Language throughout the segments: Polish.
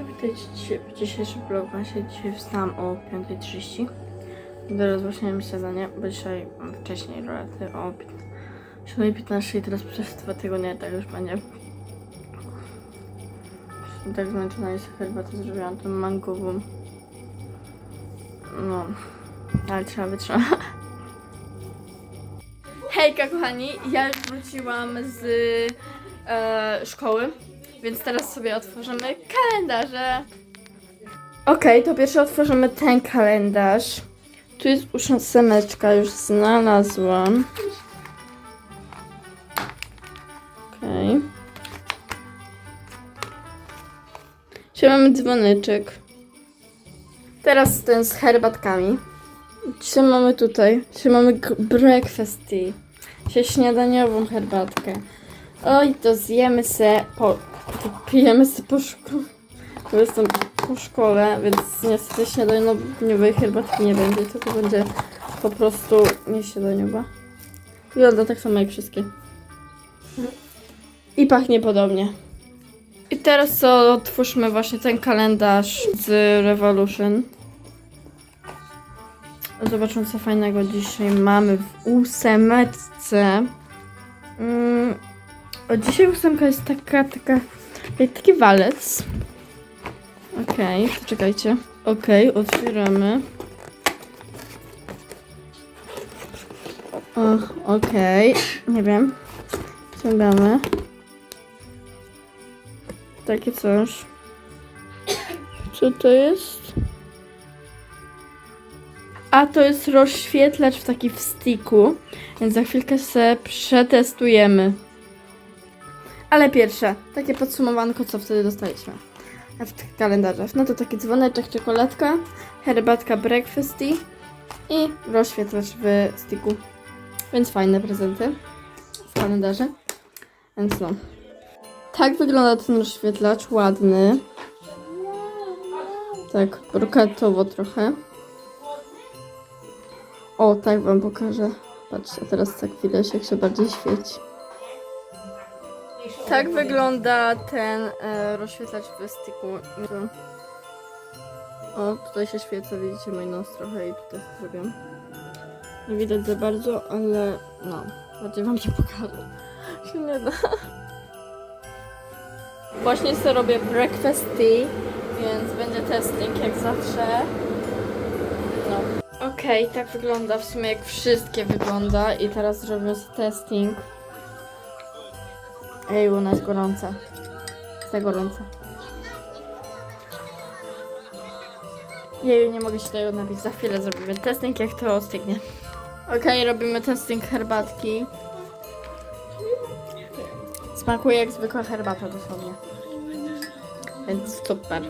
Witajcie w dzisiejszym vlogmasie. Dzisiaj wstałam o 5.30. Teraz właśnie mam śniadanie, bo dzisiaj wcześniej rolety o 7.15 i teraz przez dwa tygodnie tak już będzie. Jestem tak zmęczona i sobie herbatę zrobiłam tą mangową. No, ale trzeba wytrzymać. Hejka kochani, ja już wróciłam z e, szkoły, więc teraz sobie otworzymy kalendarze. Okej, to pierwsze otworzymy ten kalendarz. Tu jest ósemeczka, już znalazłam. Okej. Dzisiaj mamy dzwoneczek. Teraz ten z herbatkami. Dzisiaj mamy tutaj, dzisiaj mamy breakfast tea. Śniadaniową herbatkę. Oj, to zjemy se po... Pijemy se po szkole. Jestem po szkole, więc niestety śniadaniowej herbatki nie będzie. To będzie po prostu nie śniadaniowa. Wygląda tak samo jak wszystkie. I pachnie podobnie. I teraz co, otwórzmy właśnie ten kalendarz z Revolution. Zobaczmy co fajnego dzisiaj mamy w ósemeczce. Mm, o, dzisiaj ósemka jest taka, taka, taki walec. Okej, to czekajcie. Okej, otwieramy. Och, okej, nie wiem. Ciągamy. Takie coś. Co to jest? A to jest rozświetlacz w taki w więc za chwilkę se przetestujemy. Ale pierwsze, takie podsumowanko, co wtedy dostaliśmy w tych kalendarzach. No to taki dzwoneczek, czekoladka, herbatka breakfast tea i rozświetlacz w sticku. Więc fajne prezenty w kalendarze. Więc no. Tak wygląda ten rozświetlacz, ładny. Tak, brokatowo trochę. O, tak wam pokażę. Patrzcie, teraz chwilę się, jak się bardziej świeci. Tak wygląda ten e, rozświetlacz w styku. O, tutaj się świecę, widzicie mój nos trochę i tutaj zrobię. Nie widać za bardzo, ale no, bardziej wam się pokażę. Się nie da. Właśnie sobie robię breakfast tea, więc będzie testing jak zawsze. No. Okej, tak wygląda w sumie jak wszystkie wygląda i teraz zrobię testing. Ej, ona jest gorąca. Jest gorąca. Jej, nie mogę się tego napić. Za chwilę zrobimy testing, jak to ostygnie. Okej, robimy testing herbatki. Smakuje jak zwykła herbata dosłownie. Więc super.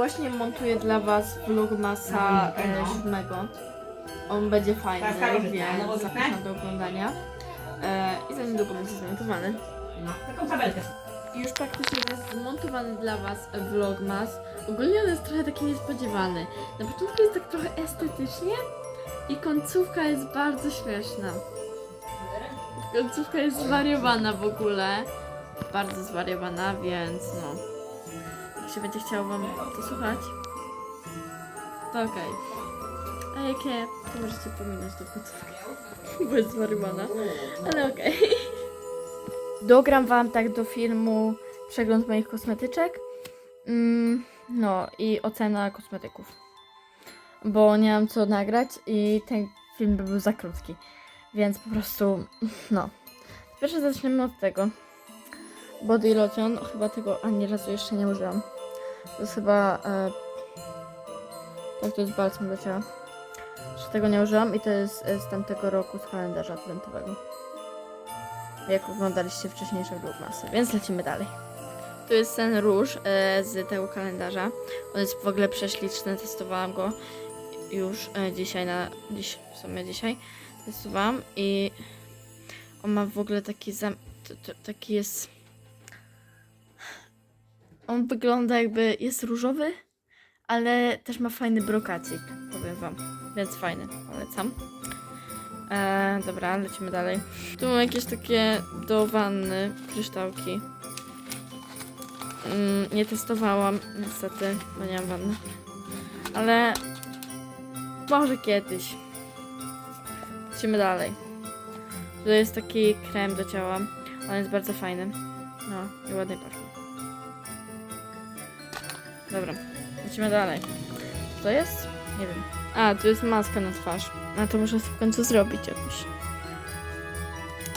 Właśnie montuję dla Was vlogmasa e, siódmego. On będzie fajny, więc zapraszam do oglądania. E, I za niedługo będzie zmontowany. No, taką tabelkę. Już praktycznie jest zmontowany dla Was vlogmas. Ogólnie on jest trochę taki niespodziewany. Na początku jest tak trochę estetycznie i końcówka jest bardzo śmieszna. Końcówka jest zwariowana w ogóle. Bardzo zwariowana, więc no. Się będzie chciało Wam to słuchać, to okej. A jakie, to możecie pominąć do końcówki, bo jest zwariowana. Ale okej. Dogram Wam tak do filmu przegląd moich kosmetyczek. Mm, no i ocena kosmetyków. Bo nie mam co nagrać i ten film by był za krótki. Więc po prostu, no. Pierwsze zaczniemy od tego. Body lotion, chyba tego ani razu jeszcze nie użyłam. To jest chyba, e, tak to jest balsam do ciała. Jeszcze tego nie użyłam i to jest e, z tamtego roku z kalendarza adwentowego jak oglądaliście wcześniejsze vlogmasy, więc lecimy dalej. Tu jest ten róż e, z tego kalendarza. On jest w ogóle prześliczny, testowałam go już e, dzisiaj na, dziś, w sumie dzisiaj testowałam i on ma w ogóle taki zam, t, t, taki jest on wygląda jakby jest różowy, ale też ma fajny brokacik, powiem wam. Więc fajny, polecam. E, dobra, lecimy dalej. Tu mam jakieś takie do wanny kryształki. Mm, nie testowałam, niestety, bo nie mam wanny. Ale może kiedyś. Lecimy dalej. Tu jest taki krem do ciała. On jest bardzo fajny. No i ładnie pachnie. Dobra, lecimy dalej. Co to jest? Nie wiem. A, tu jest maska na twarz. A to muszę sobie w końcu zrobić jakoś.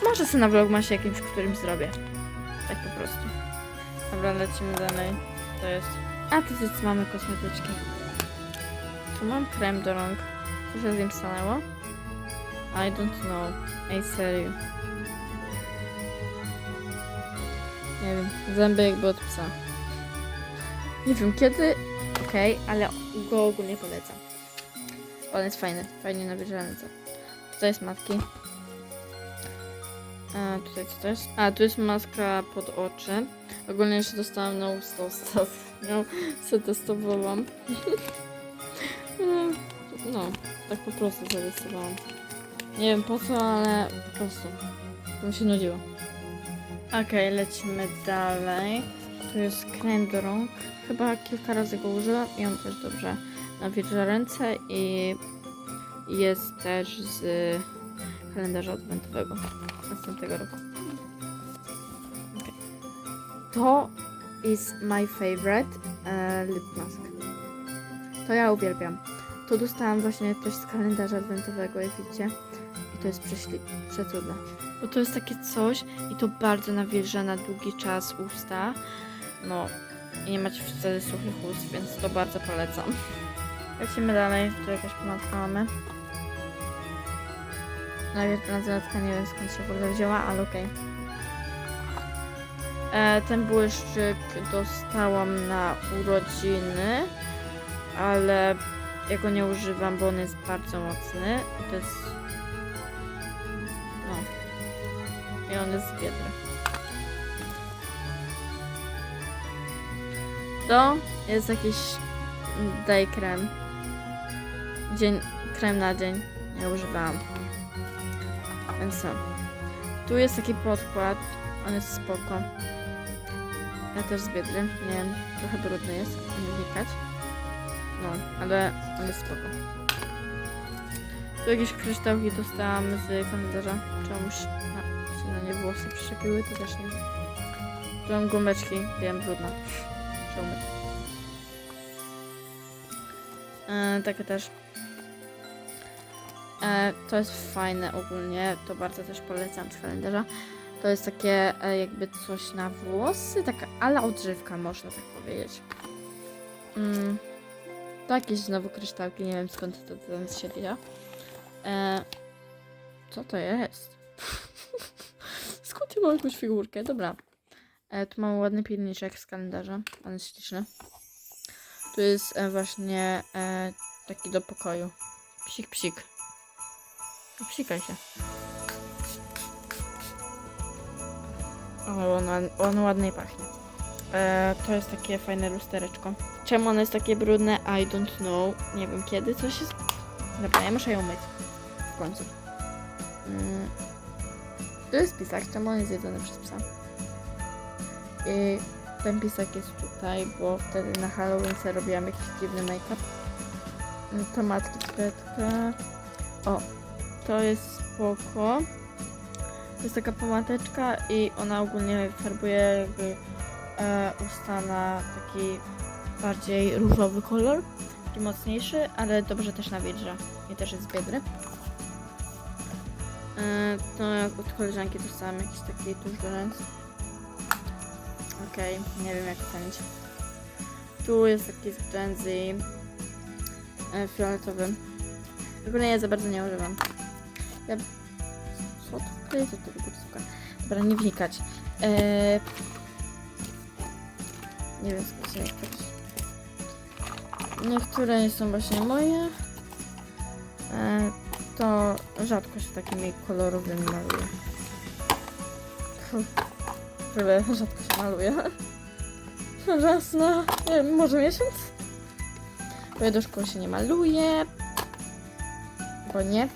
Może sobie na vlogmasie jakimś, którym zrobię. Tak po prostu. Dobra, lecimy dalej. To jest... A, tu jest mamy kosmetyczki. Tu mam krem do rąk. Co się z nim stanęło? I don't know. Ej, serio. Nie wiem, zęby jakby od psa. Nie wiem kiedy, okej, ale go ogólnie polecam. On jest fajny, fajnie nawilżający. To jest matki. A tutaj co to jest? A, tu jest maska pod oczy. Ogólnie jeszcze dostałam na usta ostatnio. Se testowałam. No, tak po prostu zadecydowałam. Nie wiem po co, ale po prostu. To mi się nudziło. Okej, lecimy dalej. Tu jest krem do rąk. Chyba kilka razy go użyłam i on też dobrze nawilża ręce i jest też z kalendarza adwentowego następnego roku. Okej. To is my favorite e, lip mask. To ja uwielbiam. To dostałam właśnie też z kalendarza adwentowego, jak widzicie. I to jest przecudne. Bo to jest takie coś i to bardzo nawilża na długi czas usta. No i nie macie wtedy suchych ust, więc to bardzo polecam. Lecimy dalej, tu jakaś pomadka mamy. Najpierw bransoletka, nie wiem skąd się w ogóle wzięła, ale okej. E, Ten błyszczyk dostałam na urodziny, ale ja go nie używam, bo on jest bardzo mocny. To jest... No. I on jest biedny. To jest jakiś day krem. Dzień, krem na dzień. Nie używałam. Więc co? Tu jest taki podkład. On jest spoko. Ja też z biedry. Nie wiem, trochę brudny jest. Nie wnikać. No, ale on jest spoko. Tu jakieś kryształki dostałam z kalendarza. Czemuś a, się na nie włosy przyczepiły, to też nie wiem. Tu mam gumeczki, wiem, brudna. E, takie też. E, to jest fajne ogólnie, to bardzo też polecam z kalendarza. To jest takie e, jakby coś na włosy, taka ala odżywka można tak powiedzieć. Mm. To jakieś znowu kryształki, nie wiem skąd to tam się wzięło. E, co to jest? skąd ja mam jakąś figurkę? Dobra. E, tu mamy ładny pilniczek z kalendarza. On jest śliczny. Tu jest e, właśnie e, taki do pokoju. Psik, psik. No, Psikaj się. O, on, on ładniej pachnie. E, to jest takie fajne lustereczko. Czemu ono jest takie brudne? I don't know. Nie wiem kiedy coś jest. Dobra, ja muszę ją myć. W końcu. Mm. Tu jest pisak. Czemu on jest jedzony przez psa? I ten pisak jest tutaj, bo wtedy na Halloween sobie robiłam jakiś dziwny make-up. Mm, Tomatki kredka. O, to jest spoko. To jest taka pomadeczka i ona ogólnie farbuje jakby e, usta na taki bardziej różowy kolor. Taki mocniejszy, ale dobrze też nawilża. I też jest biedry. E, to od koleżanki dostałam jakiś taki tuż do ręce. Okej, nie wiem jak ocenić. Tu jest taki z Gen Z e, fioletowy. Ogólnie ja za bardzo nie używam. Ja... Co to jest? Co to wykursówka? Dobra, nie wnikać. E... Nie wiem skąd się wnikać. Niektóre nie są właśnie moje. E... To rzadko się takimi kolorowymi maluje. Fuh. Ogóle rzadko się maluje. raz na nie może miesiąc. Bo ja do szkoły się nie maluję. Bo nie.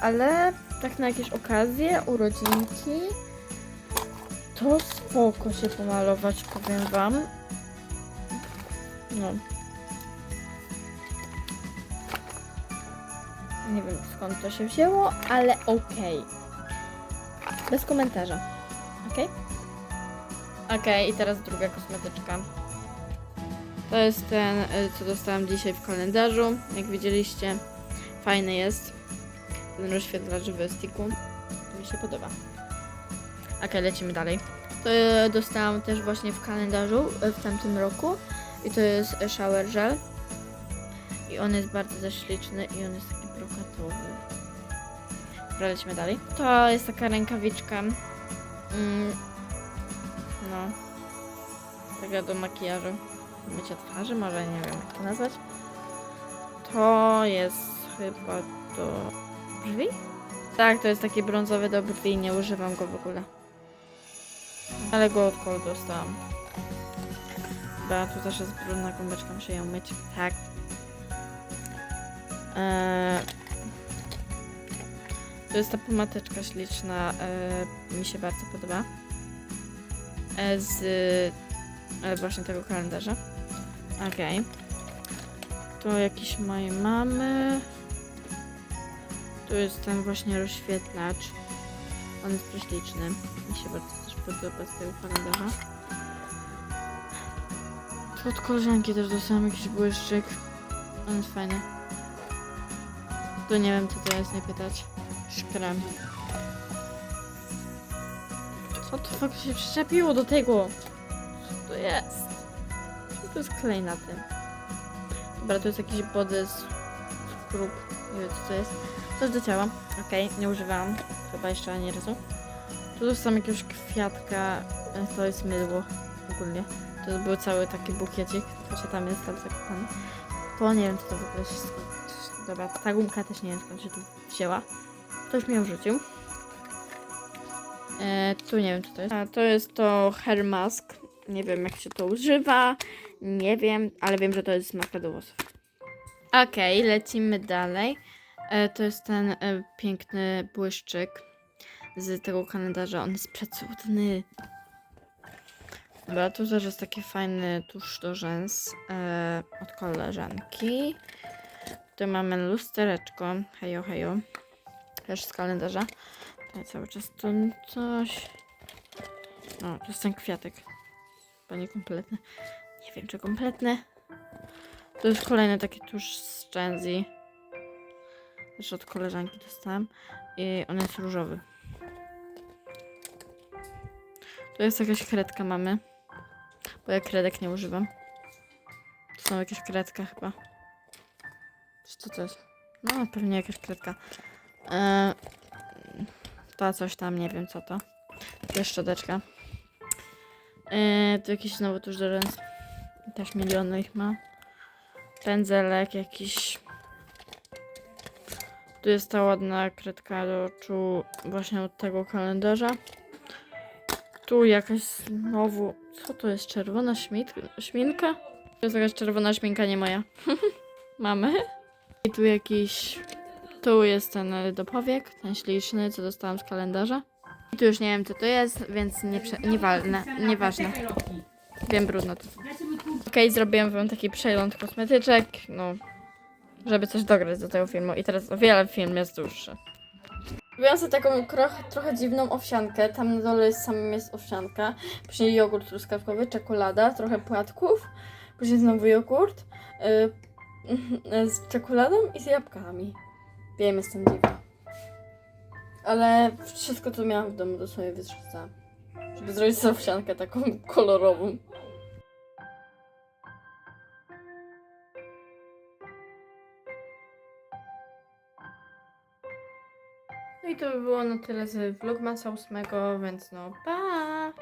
Ale tak na jakieś okazje, urodzinki, to spoko się pomalować, powiem wam. No. Nie wiem skąd to się wzięło, ale okej. Bez komentarza. Okej? Okej, i teraz druga kosmetyczka. To jest ten, y, co dostałam dzisiaj w kalendarzu. Jak widzieliście, fajny jest. Ten rozświetlacz w sticku. Mi się podoba. Okej, lecimy dalej. To y, dostałam też właśnie w kalendarzu y, w tamtym roku. I to jest shower gel. I on jest bardzo też śliczny i on jest taki brokatowy. Lecimy dalej. To jest taka rękawiczka. Mm, no. Taka do makijażu. Mycia twarzy, może nie wiem jak to nazwać. To jest chyba do brwi? Tak, to jest taki brązowy do brwi, nie używam go w ogóle. Ale go od kol dostałam. Dobra, tu też jest brudna gąbeczka, muszę ją myć. Tak. Eee, to jest ta pomateczka śliczna, e, mi się bardzo podoba. E, z e, właśnie tego kalendarza. Okej. Tu jakieś moje mamy. Tu jest ten właśnie rozświetlacz. On jest prześliczny. Mi się bardzo też podoba z tego kalendarza. Od koleżanki też dostałam jakiś błyszczyk. On jest fajny. Tu nie wiem co to jest, nie pytać. Co to fakt się przyczepiło do tego? Co to jest? Co to jest klej na tym? Dobra, to jest jakiś body z prób. Nie wiem co to jest. Coś do ciała. Okej, nie używałam. Chyba jeszcze ani razu. Tu dostałam jakiegoś kwiatka. E, To jest mydło ogólnie. To był cały taki bukiecik. Się tam jest tam zakopany. To nie wiem co to w ogóle skąd- Dobra, ta gumka też nie wiem skąd się tu wzięła. Ktoś mi ją rzucił. E, tu nie wiem co to jest. A, to jest to hair mask. Nie wiem jak się to używa. Nie wiem, ale wiem, że to jest maska do włosów. Okej, lecimy dalej. E, to jest ten e, piękny błyszczyk z tego kalendarza. On jest przecudny. Dobra, tu też jest taki fajny tusz do rzęs e, od koleżanki. Tu mamy lustereczko. Hejo, hejo. Też z kalendarza. Tutaj cały czas tu coś. O, to jest ten kwiatek. Chyba nie kompletny. Nie wiem, czy kompletny. To jest kolejny taki tusz z Genzy. Też od koleżanki dostałam. I on jest różowy. Tu jest jakaś kredka mamy. Bo ja kredek nie używam. To są jakieś kredka chyba. Co to jest? No, pewnie jakaś kredka. Eee, to coś tam, nie wiem co to. To jest szczoteczka. Eee, tu jakiś znowu tuż do rzęs. Też miliony ich ma. Pędzelek jakiś. Tu jest ta ładna kredka do oczu właśnie od tego kalendarza. Tu jakaś znowu... Co to jest? Czerwona śmit... śminka? To jest jakaś czerwona śminka, nie moja. Mamy. I tu jakiś... Tu jest ten e, do powiek, ten śliczny, co dostałam z kalendarza. I tu już nie wiem co to jest, więc nie prze... niewalne, nieważne. Wiem, brudno to. Okej, zrobiłam wam taki przegląd kosmetyczek, no... Żeby coś dograć do tego filmu. I teraz o wiele film jest dłuższy. Robiłam sobie taką trochę, dziwną owsiankę. Tam na dole jest samym jest owsianka. Później jogurt truskawkowy, czekolada, trochę płatków. Później znowu jogurt yy, z czekoladą i z jabłkami. Wiem, jestem dziwna. Ale wszystko, co miałam w domu, dosłownie wyrzucałam. Żeby zrobić sobie owsiankę taką kolorową. No i to by było na tyle z vlogmasa 8, więc no pa!